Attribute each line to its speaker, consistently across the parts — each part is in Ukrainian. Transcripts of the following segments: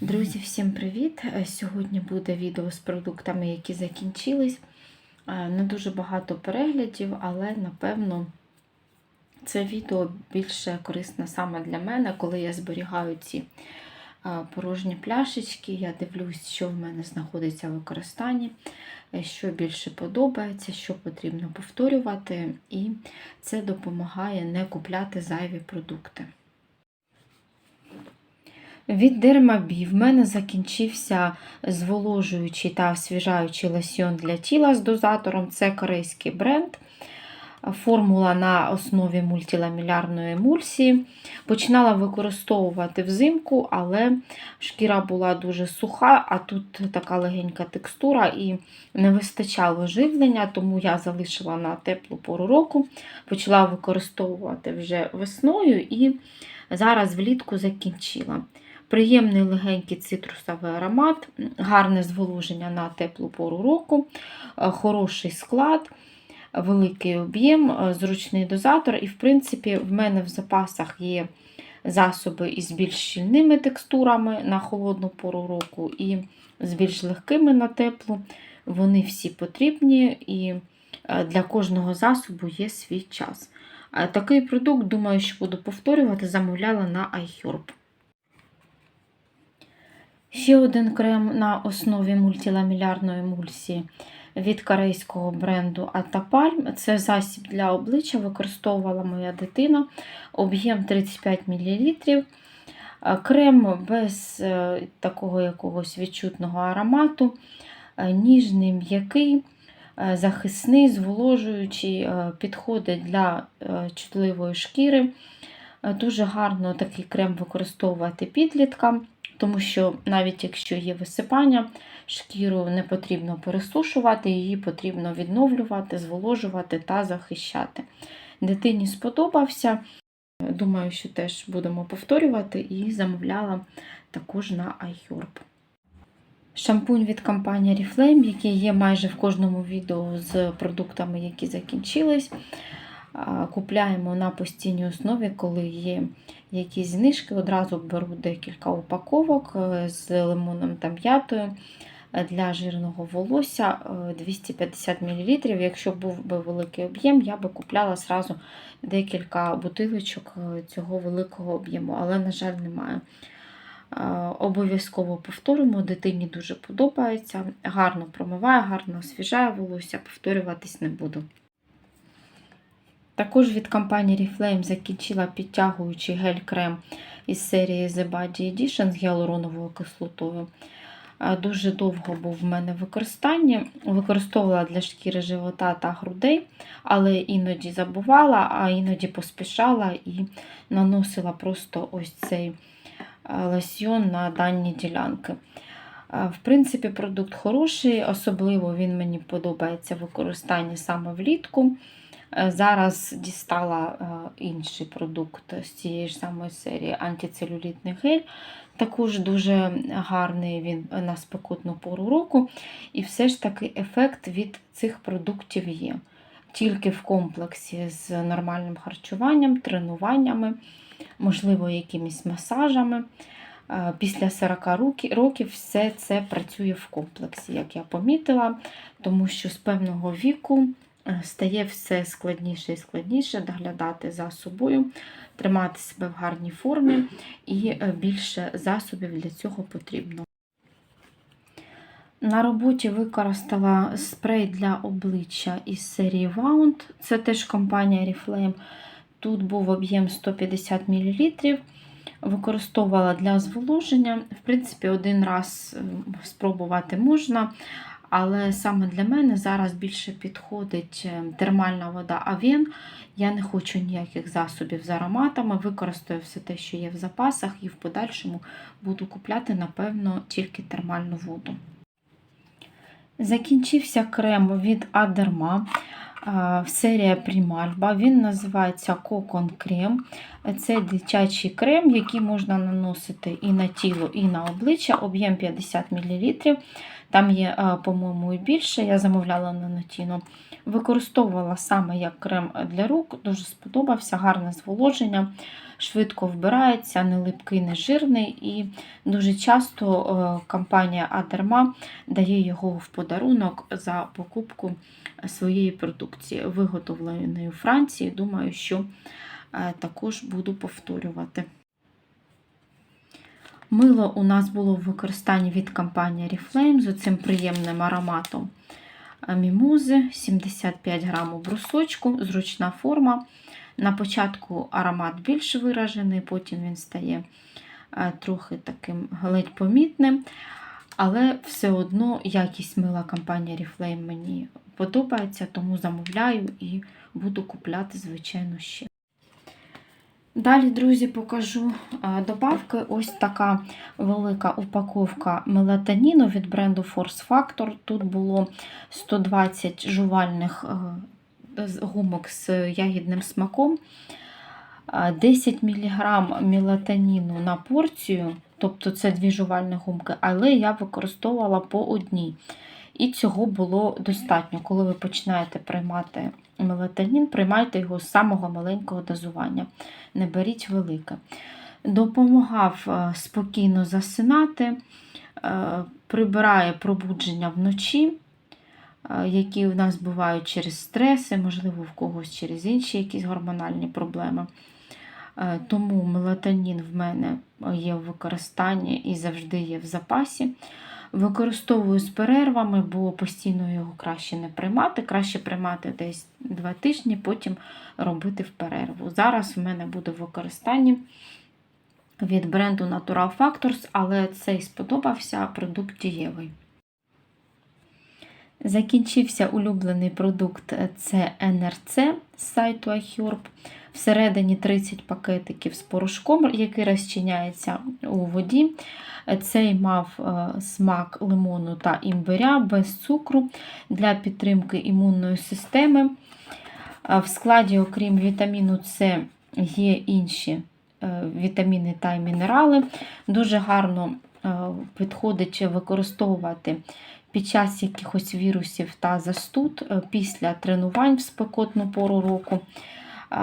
Speaker 1: Друзі, всім привіт! Е, Сьогодні буде відео з продуктами, які закінчились. Е, Не дуже багато переглядів, але напевно це відео більше корисне саме для мене, коли я зберігаю ці е, порожні пляшечки. Я дивлюсь, що в мене знаходиться в використанні, що більше подобається, що потрібно повторювати, і це допомагає не купляти зайві продукти. Від Дермабі в мене закінчився зволожуючий та освіжаючий лосьйон для тіла з дозатором. Це корейський бренд. Формула на основі мультиламілярної емульсії. Починала використовувати взимку, але шкіра була дуже суха, а тут така легенька текстура і не вистачало живлення, тому я залишила на теплу пору року, почала використовувати вже весною і зараз влітку закінчила. Приємний легенький цитрусовий аромат, гарне зволоження на теплу пору року, е, хороший склад, великий об'єм, е, зручний дозатор. І, в принципі, в мене в запасах є засоби із більш щільними текстурами на холодну пору року і з більш легкими на теплу. Вони всі потрібні і е, для кожного засобу є свій час. Такий продукт, думаю, що буду повторювати, замовляла на iHerb. Ще один крем на основі мультиламілярної емульсії від корейського бренду Atapalm. Це засіб для обличчя, використовувала моя дитина, об'єм 35 мл. Крем без е, такого якогось відчутного аромату, е, ніжний, м'який, е, захисний, зволожуючий, е, підходить для е, чутливої шкіри. Е, Дуже гарно такий крем використовувати підліткам тому що навіть якщо є висипання, шкіру не потрібно пересушувати, її потрібно відновлювати, зволожувати та захищати. Дитині сподобався. Думаю, що теж будемо повторювати і замовляла також на iHerb. Шампунь від компанії Oriflame, який є майже в кожному відео з продуктами, які закінчились. Купляємо на постійній основі, коли є якісь знижки. Одразу беру декілька упаковок е, з лимоном та м'ятою е, для жирного волосся е, 250 мл. Якщо був би великий об'єм, я би купляла сразу декілька бутилочок е, цього великого об'єму, але, на жаль, немає. Е, Обов'язково повторимо, дитині дуже подобається, гарно промиває, гарно освіжає волосся, повторюватись не буду. Також від компанії Oriflame закінчила підтягуючий гель-крем із серії The Body Edition з гіалуроновою кислотою. Е, Дуже довго був в мене в використанні. Використовувала для шкіри живота та грудей, але іноді забувала, а іноді поспішала і наносила просто ось цей е, лосьйон на дані ділянки. Е, В принципі, продукт хороший, особливо він мені подобається в використанні саме влітку. Е, Зараз дістала е, інший продукт з цієї ж самої серії антицелюлітний гель. Також дуже гарний він на спекотну пору року. І все ж таки ефект від цих продуктів є. Тільки в комплексі з нормальним харчуванням, тренуваннями, можливо, якимись масажами. Е, Після 40 років все це працює в комплексі, як я помітила, тому що з певного віку стає все складніше і складніше доглядати за собою, тримати себе в гарній формі, і е, більше засобів для цього потрібно. На роботі використала спрей для обличчя із серії Wound. Це теж компанія Oriflame. Тут був об'єм 150 мл. Використовувала для зволоження. В принципі, один раз ем, спробувати можна, але саме для мене зараз більше підходить ем, термальна вода Авен. Я не хочу ніяких засобів з ароматами, використаю все те, що є в запасах, і в подальшому буду купляти, напевно, тільки термальну воду. Закінчився крем від Адерма. Серія Primальба. Він називається Cocon Крем. Це дитячий крем, який можна наносити і на тіло, і на обличчя, об'єм 50 мл. Там є, по-моєму, і більше. Я замовляла на Нотіно. Використовувала саме як крем для рук, дуже сподобався, гарне зволоження. швидко вбирається, не липкий, не жирний. І дуже часто е, компанія Адерма дає його в подарунок за покупку своєї продукції, виготовленої у Франції. Думаю, що е, також буду повторювати. Мило у нас було в використанні від компанії Oriflame з цим приємним ароматом мімози, 75 грамів брусочку, зручна форма. На початку аромат більш виражений, потім він стає е, трохи таким ледь помітним. Але все одно якість мила компанії Oriflame мені подобається, тому замовляю і буду купляти, звичайно, ще. Далі, друзі, покажу добавки. Ось така велика упаковка мелатоніну від бренду Force Factor. Тут було 120 жувальних е, гумок з ягідним смаком, 10 мг мелатоніну на порцію, тобто це дві жувальні гумки, але я використовувала по одній. І цього було достатньо. Коли ви починаєте приймати мелатонін, приймайте його з самого маленького дозування не беріть велике. Допомагав е, спокійно засинати, е, прибирає пробудження вночі, е, які в нас бувають через стреси, можливо, в когось через інші якісь гормональні проблеми. Тому мелатонін в мене є в використанні і завжди є в запасі. Використовую з перервами, бо постійно його краще не приймати. Краще приймати десь 2 тижні, потім робити в перерву. Зараз в мене буде в використанні від бренду Natural Factors, але цей сподобався продукт дієвий. Закінчився улюблений продукт це NRC з сайту iHerb. Всередині 30 пакетиків з порошком, який розчиняється у воді. Цей мав е, смак лимону та імбиря без цукру для підтримки імунної системи. Е, В складі, окрім вітаміну С, є інші е, вітаміни та мінерали. Дуже гарно е, підходить використовувати під час якихось вірусів та застуд е, після тренувань в спекотну пору року. Е,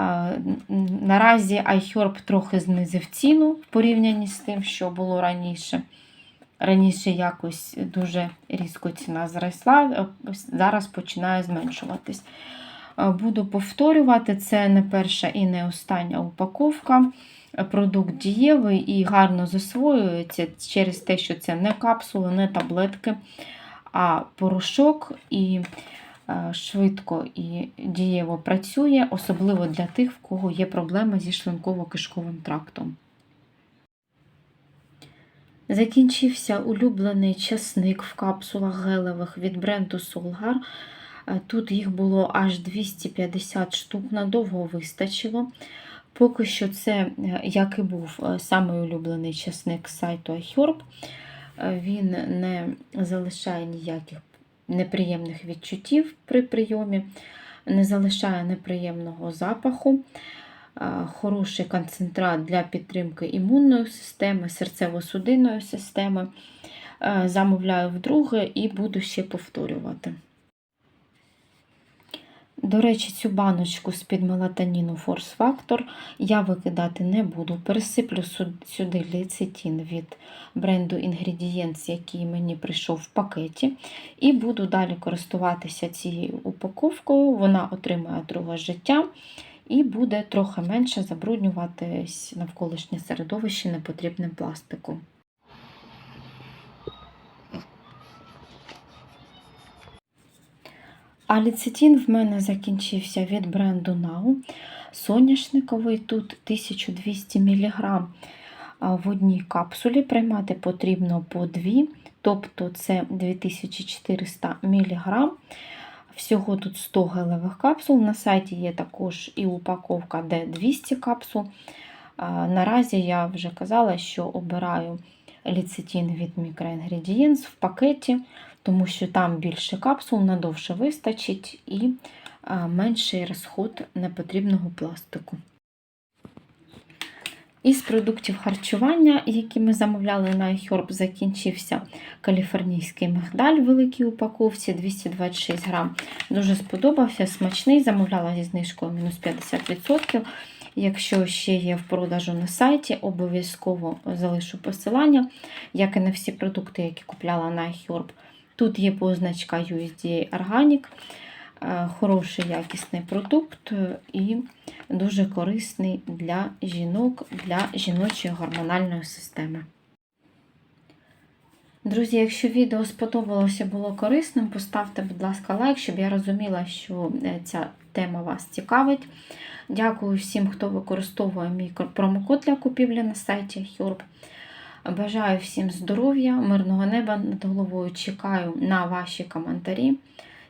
Speaker 1: Наразі iHerb трохи знизив ціну в порівнянні з тим, що було раніше. Раніше якось дуже різко ціна зросла, е, зараз починає зменшуватись. Буду повторювати, це не перша і не остання упаковка. Продукт дієвий і гарно засвоюється через те, що це не капсули, не таблетки, а порошок і е, швидко і дієво працює, особливо для тих, в кого є проблеми зі шлунково-кишковим трактом. Закінчився улюблений часник в капсулах гелевих від бренду Solgar. Е, Тут їх було аж 250 штук, надовго вистачило. Поки що це, е, як і був самий улюблений часник сайту iHerb. Е, Він не залишає ніяких неприємних відчуттів при прийомі, не залишає неприємного запаху. Е, Хороший концентрат для підтримки імунної системи, серцево-судинної системи. Е, Замовляю вдруге і буду ще повторювати. До речі, цю баночку з-під мелатоніну Force Factor я викидати не буду. Пересиплю сюди лецитин від бренду Ingredients, який мені прийшов в пакеті. І буду далі користуватися цією упаковкою. Вона отримає друге життя і буде трохи менше забруднюватись навколишнє середовище непотрібним пластиком. А лецитин в мене закінчився від бренду Now. Соняшниковий тут 1200 мг в одній капсулі. Приймати потрібно по 2, тобто це 2400 мг. Всього тут 100 гелевих капсул. На сайті є також і упаковка, де 200 капсул. Наразі я вже казала, що обираю лецитин від Microingredients в пакеті, тому що там більше капсул, надовше вистачить і менший розход непотрібного пластику. Із продуктів харчування, які ми замовляли на iHerb, закінчився каліфорнійський мигдаль в великій упаковці 226 грам. Дуже сподобався, смачний, замовляла зі знижкою мінус 50%. Якщо ще є в продажу на сайті, обов'язково залишу посилання, як і на всі продукти, які купляла на iHerb. Тут є позначка USDA Organic, е, хороший якісний продукт і дуже корисний для жінок, для жіночої гормональної системи. Друзі, якщо відео сподобалося, було корисним, поставте, будь ласка, лайк, щоб я розуміла, що е, ця тема вас цікавить. Дякую всім, хто використовує мій промокод для купівлі на сайті Herb. Бажаю всім здоров'я, мирного неба над головою. Чекаю на ваші коментарі.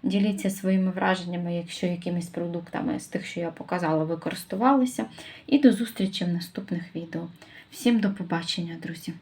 Speaker 1: Діліться своїми враженнями, якщо якимись продуктами з тих, що я показала, ви користувалися. І до зустрічі в наступних відео. Всім до побачення, друзі!